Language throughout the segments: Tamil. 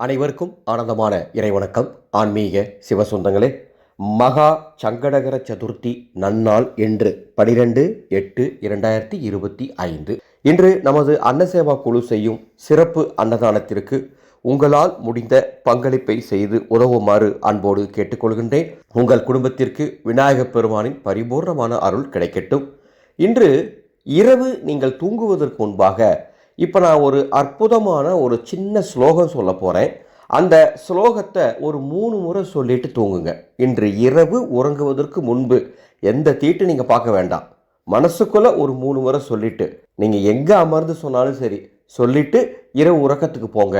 அனைவருக்கும் ஆனந்தமான இறைவணக்கம். ஆன்மீக சிவசுந்தங்களே மகா சங்கடகர சதுர்த்தி நன்னாள் என்று பனிரெண்டு எட்டு இரண்டாயிரத்தி இருபத்தி ஐந்து. இன்று நமது அன்னசேவா குழு செய்யும் சிறப்பு அன்னதானத்திற்கு உங்களால் முடிந்த பங்களிப்பை செய்து உதவுமாறு அன்போடு கேட்டுக்கொள்கின்றேன். உங்கள் குடும்பத்திற்கு விநாயகப் பெருமானின் பரிபூர்ணமான அருள் கிடைக்கட்டும். இன்று இரவு நீங்கள் தூங்குவதற்கு முன்பாக இப்போ நான் ஒரு அற்புதமான ஒரு சின்ன ஸ்லோகம் சொல்ல போகிறேன் அந்த ஸ்லோகத்தை ஒரு மூணு முறை சொல்லிட்டு தூங்குங்க. இன்று இரவு உறங்குவதற்கு முன்பு எந்த தீட்டு நீங்கள் பார்க்க வேண்டாம். மனசுக்குள்ளே ஒரு மூணு முறை சொல்லிட்டு நீங்கள் எங்கே அமர்ந்து சொன்னாலும் சரி சொல்லிட்டு இரவு உறக்கத்துக்கு போங்க.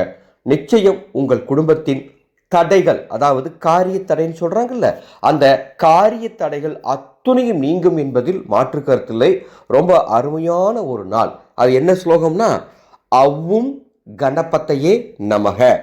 நிச்சயம் உங்கள் குடும்பத்தின் தடைகள் அதாவது காரிய தடைன்னு சொல்கிறாங்கல்ல அந்த காரிய தடைகள் அத்துணையும் நீங்கும் என்பதில் மாற்று கருத்தில்லை. ரொம்ப அருமையான ஒரு நாள். அது என்ன ஸ்லோகம்னா அவ்வும் கணபத்தையே நமக.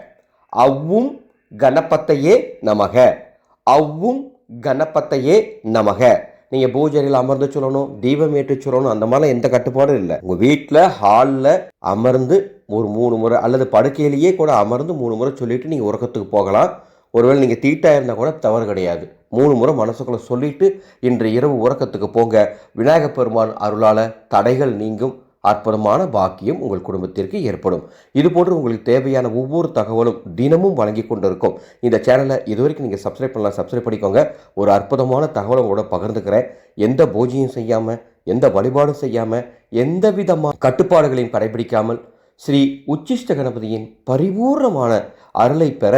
அவ்வும் கணபத்தையே நமக. அவ்வும் கணபத்தையே நமக. நீங்கள் பூஜையில் அமர்ந்து சொல்லணும் தீபம் ஏற்றி சொல்லணும் அந்த மாதிரிலாம் எந்த கட்டுப்பாடும் இல்லை. உங்கள் வீட்டில் ஹாலில் அமர்ந்து ஒரு மூணு முறை அல்லது படுக்கையிலேயே கூட அமர்ந்து மூணு முறை சொல்லிவிட்டு நீங்கள் உறக்கத்துக்கு போகலாம். ஒருவேளை நீங்கள் தீட்டாக இருந்தால் கூட தவறு கிடையாது. மூணு முறை மனசுக்குள்ளே சொல்லிவிட்டு இன்று இரவு உறக்கத்துக்கு போங்க. விநாயகப் பெருமான் அருளால் தடைகள் நீங்கும். அற்புதமான பாக்கியம் உங்கள் குடும்பத்திற்கு ஏற்படும். இதுபோன்று உங்களுக்கு தேவையான ஒவ்வொரு தகவலும் தினமும் வழங்கி கொண்டிருக்கும். இந்த சேனலை இதுவரைக்கும் நீங்கள் சப்ஸ்கிரைப் பண்ணலாம் சப்ஸ்கிரைப் பண்ணிக்கோங்க. ஒரு அற்புதமான தகவலை உங்களோட பகிர்ந்துக்கிறேன். எந்த பூஜையும் செய்யாமல் எந்த வழிபாடும் செய்யாமல் எந்த விதமான கட்டுப்பாடுகளையும் கடைபிடிக்காமல் ஸ்ரீ உச்சிஷ்ட கணபதியின் பரிபூர்ணமான அருளை பெற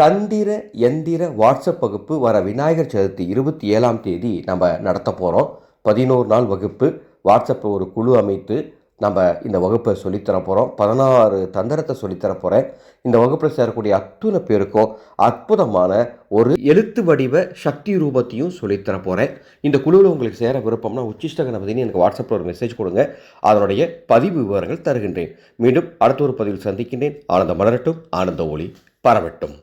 தந்திர எந்திர வாட்ஸ்அப் வகுப்பு வர விநாயகர் சதுர்த்தி இருபத்தி ஏழாம் தேதி நம்ம நடத்த போகிறோம் பதினோரு நாள் வகுப்பு. வாட்ஸ்அப்பில் ஒரு குழு அமைத்து நம்ம இந்த வகுப்பை சொல்லித்தர போகிறோம் பதினாறு தந்திரத்தை சொல்லித்தர போகிறேன் இந்த வகுப்பில் சேரக்கூடிய அத்துணை பேருக்கும் அற்புதமான ஒரு எழுத்து வடிவ சக்தி ரூபத்தையும் சொல்லித்தர போகிறேன் இந்த குழுவில் உங்களுக்கு சேர விருப்பம்னா உச்சிஷ்ட கணபதினு எனக்கு வாட்ஸ்அப்பில் ஒரு மெசேஜ் கொடுங்க. அதனுடைய பதிவு விவரங்கள் தருகின்றேன். மீண்டும் அடுத்த ஒரு பதிவில் சந்திக்கின்றேன். ஆனந்த மலரட்டும். ஆனந்த ஒளி பரவட்டும்.